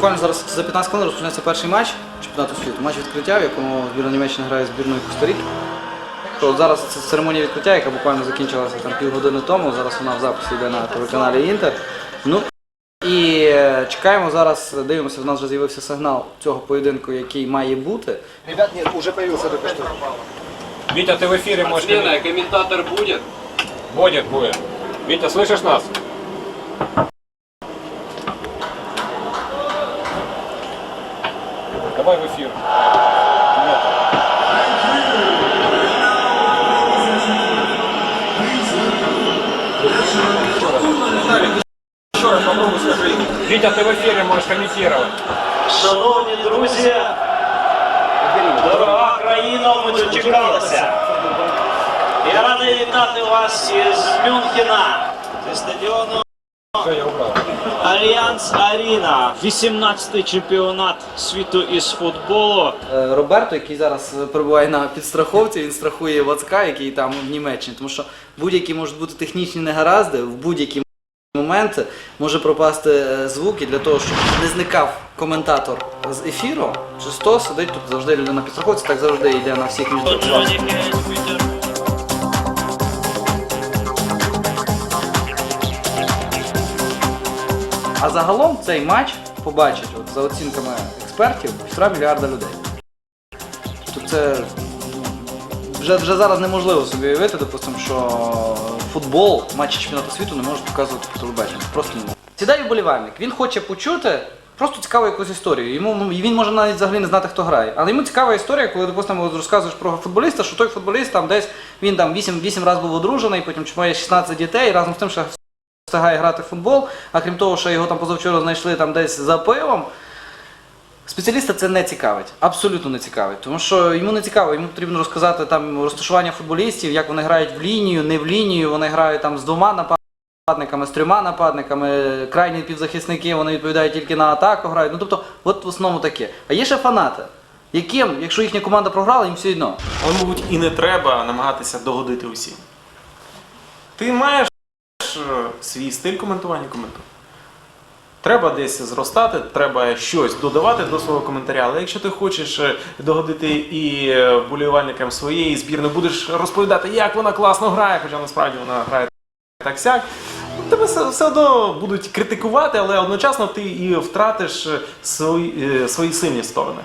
буквально зараз за 15 хвилин розпочнеться перший матч чемпіонату світу. Матч відкриття, в якому збірна Німеччини грає з збірною Коста-Ріки. То от зараз це церемонія відкриття, яка буквально закінчилася там півгодини тому. Зараз вона в записі йде на телеканалі Інтер. Ну і е, чекаємо зараз, дивимося, в нас вже з'явився сигнал цього поєдинку, який має бути. Ребят, нет, уже появился только что. Витя, ты в эфире можешь... Смена, комментатор будет? Будет, будет. Витя, слышишь нас? Давай в эфир. Еще раз попробуй скажи. Витя, ты в эфире можешь комментировать. Шановні друзі, дорога країна, ми дочекалися. Я радий вітати вас із Мюнхена зі стадіону Все, я убрал. Альянс Аріна. 18-й чемпіонат світу із футболу. Е, Роберто, який зараз перебуває на підстраховці, він страхує Вацка, який там в Німеччині, тому що будь-які можуть бути технічні негаразди, в будь-які моменти може пропасти е, звук, і для того, щоб не зникав коментатор з ефіру, Чисто сидить тут завжди людина на підстраховці, так завжди йде на всіх міжнародних. А загалом цей матч побачить, от, за оцінками експертів, півтора мільярда людей. Тобто це вже, вже зараз неможливо собі уявити, допустимо, що футбол, матчі чемпіонату світу не можуть показувати по телебаченню. Просто не можуть. Сідає вболівальник, він хоче почути просто цікаву якусь історію. Йому, ну, він може навіть взагалі не знати, хто грає. Але йому цікава історія, коли, допустимо, розказуєш про футболіста, що той футболіст там десь він там 8, 8 разів був одружений, потім має 16 дітей, разом з тим, що встигає грати в футбол, а крім того, що його там позавчора знайшли там десь за пивом. Спеціаліста це не цікавить, абсолютно не цікавить, тому що йому не цікаво, йому потрібно розказати там розташування футболістів, як вони грають в лінію, не в лінію, вони грають там з двома нападниками, з трьома нападниками, крайні півзахисники, вони відповідають тільки на атаку грають. Ну тобто, от в основному таке. А є ще фанати, яким, якщо їхня команда програла, їм все одно. Але, мабуть, і не треба намагатися догодити усім. Ти маєш е, свій стиль коментування коменту. Треба десь зростати, треба щось додавати до свого коментаря. Але якщо ти хочеш е, догодити і е, вболівальникам своєї збірної, будеш розповідати, як вона класно грає, хоча насправді вона грає так сяк. Тебе все, одно будуть критикувати, але одночасно ти і втратиш свої, свої сильні сторони.